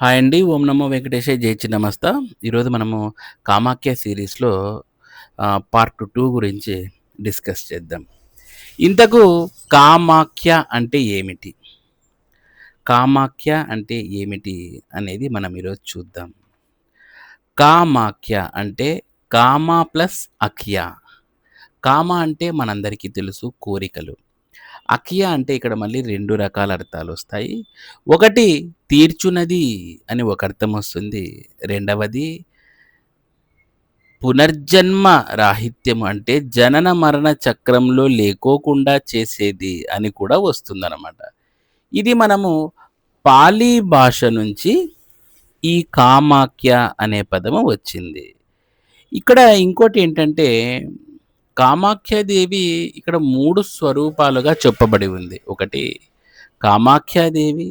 Hi అండి. ఓం నమో వెంకటేశ జయచి చిన్నమస్త. ఈరోజు మనము కామాఖ్య సిరీస్లో పార్ట్ టూ గురించి డిస్కస్ చేద్దాం. ఇంతకు కామాఖ్య అంటే ఏమిటి? కామాఖ్య అంటే ఏమిటి అనేది మనం ఈరోజు చూద్దాం. కామాఖ్య అంటే కామ ప్లస్ అఖ్య. కామ అంటే మనందరికీ తెలుసు కోరికలు. అకియా అంటే ఇక్కడ మళ్ళీ రెండు రకాల అర్థాలు వస్తాయి ఒకటి తీర్చునది అని ఒక అర్థం వస్తుంది. రెండవది పునర్జన్మ రాహిత్యం అంటే జనన మరణ చక్రంలో లేకోకుండా చేసేది అని కూడా వస్తుందన్నమాట ఇది మనము పాలీ భాష నుంచి ఈ కామాఖ్య అనే పదము వచ్చింది. ఇక్కడ ఇంకోటి ఏంటంటే కామాఖ్యాదేవి ఇక్కడ మూడు స్వరూపాలుగా చెప్పబడి ఉంది. ఒకటి కామాఖ్యాదేవి,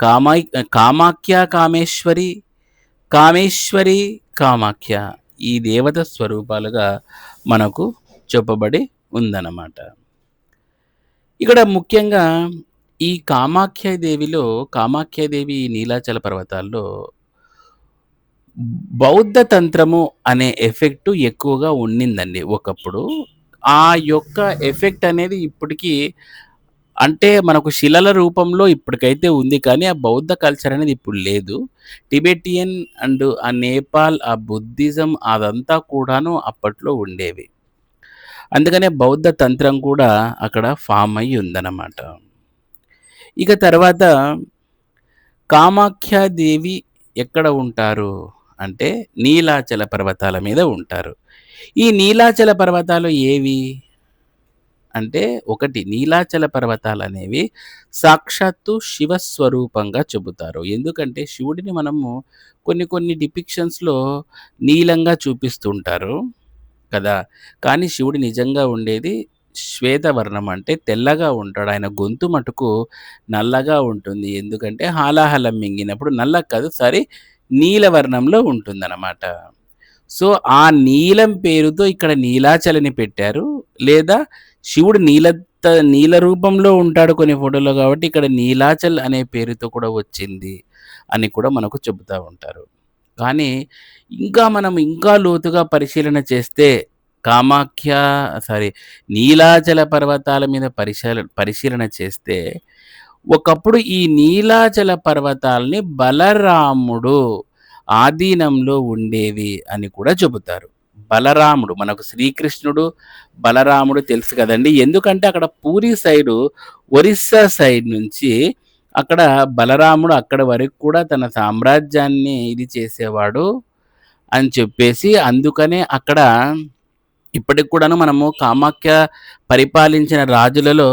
కామా కామాఖ్య కామేశ్వరి, కామేశ్వరి కామాఖ్య. ఈ దేవత స్వరూపాలుగా మనకు చెప్పబడి ఉందన్నమాట. ఇక్కడ ముఖ్యంగా ఈ కామాఖ్యాదేవిలో కామాఖ్యాదేవి నీలాచల పర్వతాల్లో బౌద్ధ తంత్రము అనే ఎఫెక్టు ఎక్కువగా ఉండిందండి ఒకప్పుడు. ఆ యొక్క ఎఫెక్ట్ అనేది ఇప్పటికి అంటే మనకు శిలల రూపంలో ఇప్పటికైతే ఉంది. కానీ ఆ బౌద్ధ కల్చర్ అనేది ఇప్పుడు లేదు. టిబెటియన్ అండ్ ఆ నేపాల్, ఆ బుద్ధిజం అదంతా కూడాను అప్పట్లో ఉండేవి. అందుకనే బౌద్ధ తంత్రం కూడా అక్కడ ఫామ్ అయ్యి ఉందన్నమాట. ఇక తర్వాత కామాఖ్యాదేవి ఎక్కడ ఉంటారు అంటే నీలాచల పర్వతాల మీద ఉంటారు. ఈ నీలాచల పర్వతాలు ఏవి? అంటే ఒకటి నీలాచల పర్వతాలు అనేవి సాక్షాత్తు శివ స్వరూపంగా చెబుతారు. ఎందుకంటే శివుడిని మనము కొన్ని కొన్ని డిపిక్షన్స్‌లో నీలంగా చూపిస్తుంటారు కదా! కానీ శివుడు నిజంగా ఉండేది శ్వేతవర్ణం అంటే తెల్లగా ఉంటాడు. ఆయన గొంతు మటుకు నల్లగా ఉంటుంది. ఎందుకంటే హాలాహలం మింగినప్పుడు నల్ల కాదు సారీ నీలవర్ణంలో ఉంటుందన్నమాట. సో, ఆ నీలం పేరుతో ఇక్కడ నీలాచలని పెట్టారు. లేదా శివుడు నీల నీల రూపంలో ఉంటాడు కొన్ని ఫోటోలో కాబట్టి ఇక్కడ నీలాచల్ అనే పేరుతో కూడా వచ్చింది అని కూడా మనకు చెబుతూ ఉంటారు. కానీ ఇంకా మనం ఇంకా లోతుగా పరిశీలన చేస్తే కామాఖ్య సారీ నీలాచల పర్వతాల మీద పరిశీలన పరిశీలన చేస్తే ఒకప్పుడు ఈ నీలాచల పర్వతాల్ని బలరాముడు ఆధీనంలో ఉండేవి అని కూడా చెబుతారు. బలరాముడు మనకు శ్రీకృష్ణుడు, బలరాముడు తెలుసు కదండీ! ఎందుకంటే అక్కడ పూరి సైడు ఒరిస్సా సైడ్ నుంచి అక్కడ బలరాముడు అక్కడ వరకు కూడా తన సామ్రాజ్యాన్ని ఇది చేసేవాడు అని చెప్పేసి అందుకనే అక్కడ ఇప్పటికి కూడాను మనము కామాఖ్య పరిపాలించిన రాజులలో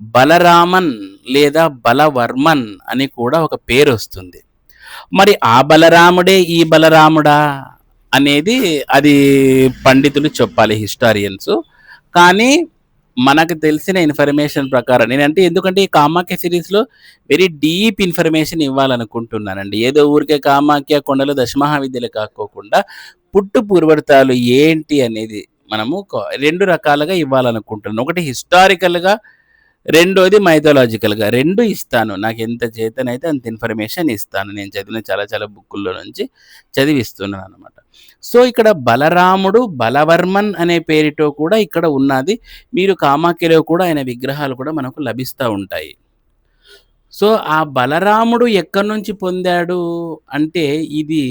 బలరామన్ లేదా బలవర్మన్ అని కూడా ఒక పేరు వస్తుంది మరి ఆ బలరాముడే ఈ బలరాముడా అనేది అది పండితులు చెప్పాలి హిస్టారియన్స్. కానీ మనకు తెలిసిన ఇన్ఫర్మేషన్ ప్రకారం నేనంటే ఎందుకంటే ఈ కామాఖ్య సిరీస్లో వెరీ డీప్ ఇన్ఫర్మేషన్ ఇవ్వాలనుకుంటున్నానండి. ఏదో ఊరికే కామాఖ్య కొండలు దశమహావిద్యలు కాకోకుండా పుట్టు పూర్వతాలు ఏంటి అనేది మనము రెండు రకాలుగా ఇవ్వాలనుకుంటున్నాను. ఒకటి హిస్టారికల్‌గా, రెండోది మైథాలాజికల్‌గా 2 ఇస్తాను. నాకు ఎంత చేతనైతే అంత ఇన్ఫర్మేషన్ ఇస్తాను. నేను చదివిన చాలా చాలా బుక్కుల్లో నుంచి చదివిస్తున్నాను అనమాట సో, ఇక్కడ బలరాముడు, బలవర్మన్ అనే పేరుతో కూడా ఇక్కడ ఉన్నాది. మీరు కామాఖ్యలో కూడా ఆయన విగ్రహాలు కూడా మనకు లభిస్తూ ఉంటాయి. సో, ఆ బలరాముడు ఎక్కడి నుంచి పొందాడు అంటే ఇది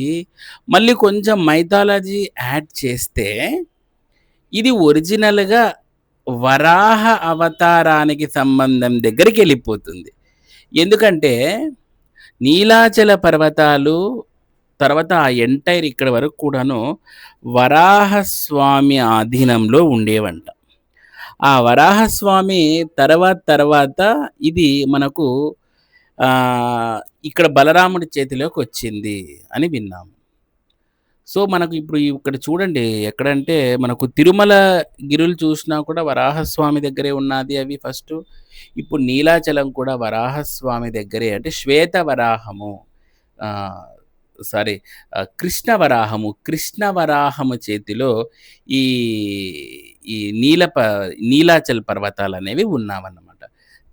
మళ్ళీ కొంచెం మైథాలజీ యాడ్ చేస్తే ఇది ఒరిజినల్‌గా వరాహ అవతారానికి సంబంధం దగ్గరికెళ్ళిపోతుంది. ఎందుకంటే నీలాచల పర్వతాలు తర్వాత ఆ ఎంటైర్ ఇక్కడ వరకు కూడాను వరాహస్వామి ఆధీనంలో ఉండేవంట. ఆ వరాహస్వామి తర్వాత తర్వాత ఇది మనకు ఇక్కడ బలరాముడి చేతిలోకి వచ్చింది అని విన్నాము. సో, మనకు ఇప్పుడు ఇక్కడ చూడండి ఎక్కడంటే మనకు తిరుమల గిరులు చూసినా కూడా వరాహస్వామి దగ్గరే ఉన్నాది అవి ఫస్ట్ ఇప్పుడు నీలాచలం కూడా వరాహస్వామి దగ్గరే అంటే శ్వేత వరాహము. సారీ కృష్ణ వరాహము, కృష్ణ వరాహము చేతిలో ఈ ఈ నీల ప నీలాచల్ పర్వతాలనేవి ఉన్నావన్నమాట.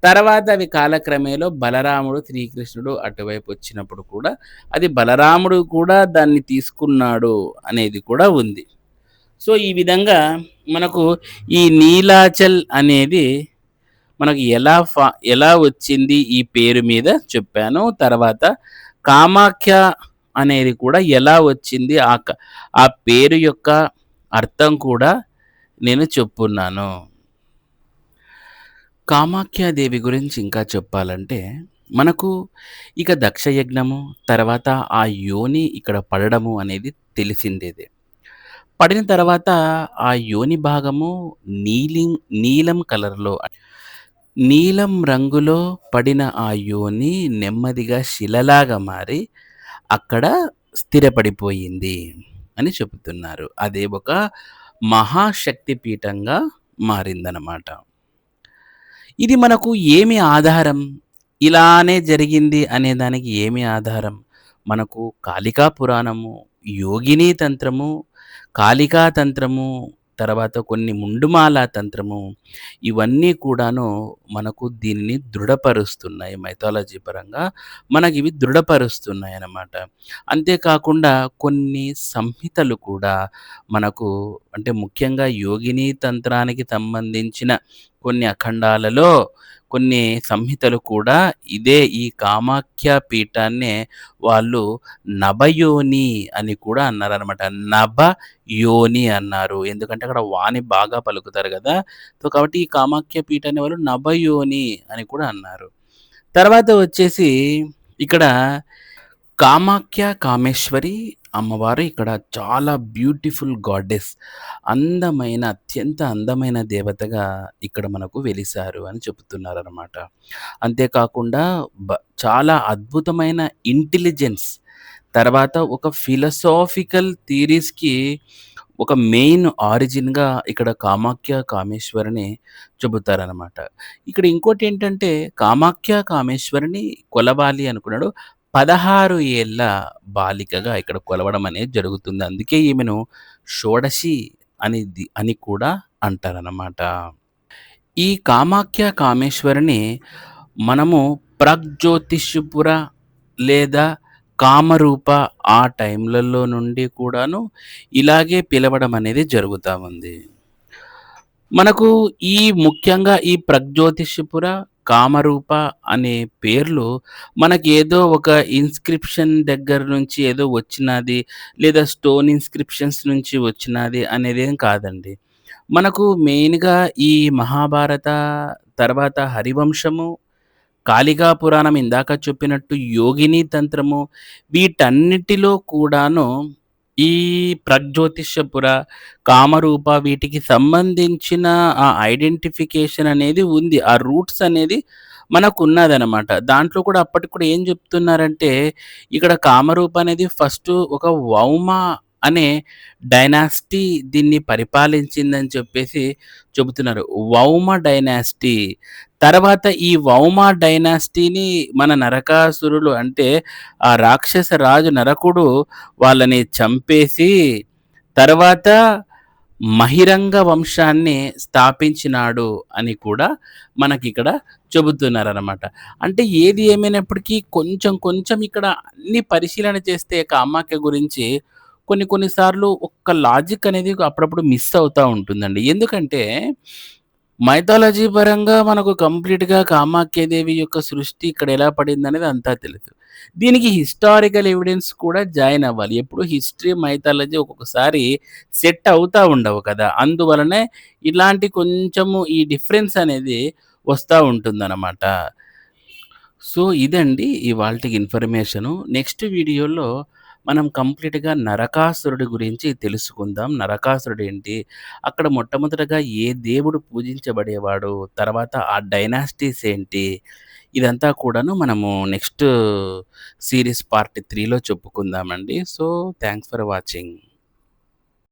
తర్వాత అవి కాలక్రమేలో బలరాముడు, శ్రీకృష్ణుడు అటువైపు వచ్చినప్పుడు కూడా అది బలరాముడు కూడా దాన్ని తీసుకున్నాడు అనేది కూడా ఉంది. సో, ఈ విధంగా మనకు ఈ నీలాచల్ అనేది మనకు ఎలా ఫా ఎలా వచ్చింది ఈ పేరు మీద చెప్పాను. తర్వాత కామాఖ్య అనేది కూడా ఎలా వచ్చింది ఆ క ఆ పేరు యొక్క అర్థం కూడా నేను చెప్పున్నాను. కామాఖ్యాదేవి గురించి ఇంకా చెప్పాలంటే, మనకు ఇక దక్షయజ్ఞము, తర్వాత ఆ యోని ఇక్కడ పడడము అనేది తెలిసిందేదే. పడిన తర్వాత ఆ యోని భాగము నీలింగ్ నీలం కలర్‌లో నీలం రంగులో పడిన ఆ యోని నెమ్మదిగా శిలలాగా మారి అక్కడ స్థిరపడిపోయింది అని చెబుతున్నారు. అదే ఒక మహాశక్తి పీఠంగా మారిందనమాట. ఇది మనకు ఏమి ఆధారం? ఇలానే జరిగింది అనే దానికి ఏమి ఆధారం? మనకు కాళికా పురాణము, యోగినీ తంత్రము, కాళికా తంత్రము, తర్వాత కొన్ని ముండుమాల తంత్రము ఇవన్నీ కూడాను మనకు దీనిని దృఢపరుస్తున్నాయి మైథాలజీ పరంగా. మనకి ఇవి దృఢపరుస్తున్నాయి అన్నమాట అంతేకాకుండా కొన్ని సంహితలు కూడా మనకు అంటే ముఖ్యంగా యోగిని తంత్రానికి సంబంధించిన కొన్ని అఖండాలలో కొన్ని సంహితలు కూడా ఇదే ఈ కామాఖ్య పీఠాన్నే వాళ్ళు నభయోని అని కూడా అన్నారు అనమాట నభ నభయోని అన్నారు. ఎందుకంటే అక్కడ వాణి బాగా పలుకుతారు కదా సో, కాబట్టి ఈ కామాఖ్య పీఠాన్ని వాళ్ళు నభయోని అని కూడా అన్నారు. తర్వాత వచ్చేసి ఇక్కడ కామాఖ్య కామేశ్వరి అమ్మవారు ఇక్కడ చాలా బ్యూటిఫుల్ గాడెస్. అందమైన అత్యంత అందమైన దేవతగా ఇక్కడ మనకు వెలిసారు అని చెబుతున్నారు అనమాట అంతేకాకుండా బ చాలా అద్భుతమైన ఇంటెలిజెన్స్, తర్వాత ఒక ఫిలసాఫికల్ థియరీస్‌కి ఒక మెయిన్ ఆరిజిన్‌గా ఇక్కడ కామాఖ్య కామేశ్వరిని చెబుతారనమాట. ఇక్కడ ఇంకోటి ఏంటంటే కామాఖ్య కామేశ్వరిని కొలవాలి అనుకున్నాడు. పదహారు ఏళ్ళ బాలికగా ఇక్కడ కొలవడం అనేది జరుగుతుంది. అందుకే ఈమెను షోడశి అని అని కూడా అంటారనమాట. ఈ కామాఖ్య కామేశ్వరిని మనము ప్రగ్జ్యోతిష్పుర లేదా కామరూప ఆ టైంలలో నుండి కూడాను ఇలాగే పిలవడం అనేది జరుగుతూ ఉంది. మనకు ఈ ముఖ్యంగా ఈ ప్రగ్జ్యోతిష్పుర, కామరూప అనే పేర్లు మనకి ఏదో ఒక ఇన్‌స్క్రిప్షన్ దగ్గర నుంచి ఏదో వచ్చినది, లేదా స్టోన్ ఇన్‌స్క్రిప్షన్స్ నుంచి వచ్చినది అనేదేం కాదండి. మనకు మెయిన్‌గా ఈ మహాభారత, తర్వాత హరివంశము, కాళికా పురాణం ఇందాక చెప్పినట్టు యోగిని తంత్రము వీటన్నిటిలో కూడాను ఈ ప్రజ్యోతిషపుర కామరూప వీటికి సంబంధించిన ఆ ఐడెంటిఫికేషన్ అనేది ఉంది. ఆ రూట్స్ అనేది మనకు ఉన్నదనమాట దాంట్లో కూడా అప్పటికి కూడా ఏం చెప్తున్నారంటే, ఇక్కడ కామరూప అనేది ఫస్ట్ ఒక వౌమ అనే డైనాసిటీ దీన్ని పరిపాలించిందని చెప్పేసి చెబుతున్నారు. వౌమ డైనాసిటీ. తర్వాత ఈ వౌమ డైనాసిటీని మన నరకాసురులు అంటే ఆ రాక్షస రాజు నరకుడు వాళ్ళని చంపేసి, తర్వాత మహిరంగ వంశాన్ని స్థాపించినాడు అని కూడా మనకి ఇక్కడ చెబుతున్నారు చెబుతున్నారనమాట. అంటే ఏది ఏమైనప్పటికీ కొంచెం కొంచెం ఇక్కడ అన్ని పరిశీలన చేస్తే కామాఖ్య గురించి కొన్ని కొన్నిసార్లు ఒక్క లాజిక్ అనేది అప్పుడప్పుడు మిస్ అవుతూ ఉంటుందండి. ఎందుకంటే మైథాలజీ పరంగా మనకు కంప్లీట్‌గా కామాఖ్యదేవి యొక్క సృష్టి ఇక్కడ ఎలా పడిందనేది అంతా తెలుసు. దీనికి హిస్టారికల్ ఎవిడెన్స్ కూడా జాయిన్ అవ్వాలి. ఎప్పుడు హిస్టరీ, మైథాలజీ ఒక్కొక్కసారి సెట్ అవుతూ ఉండవు కదా! అందువలనే ఇలాంటి కొంచెము ఈ డిఫరెన్స్ అనేది వస్తూ ఉంటుందన్నమాట సో, ఇదండి ఇవాళకి ఇన్ఫర్మేషను. నెక్స్ట్ వీడియోలో మనం కంప్లీట్‌గా నరకాసురుడి గురించి తెలుసుకుందాం. నరకాసురుడు ఏంటి అక్కడ మొట్టమొదటగా ఏ దేవుడు పూజించబడేవాడు? తర్వాత ఆ డైనాసిటీస్ ఏంటి? ఇదంతా కూడాను మనము నెక్స్ట్ సీరీస్ పార్ట్ త్రీలో చెప్పుకుందామండి. So, thanks for watching.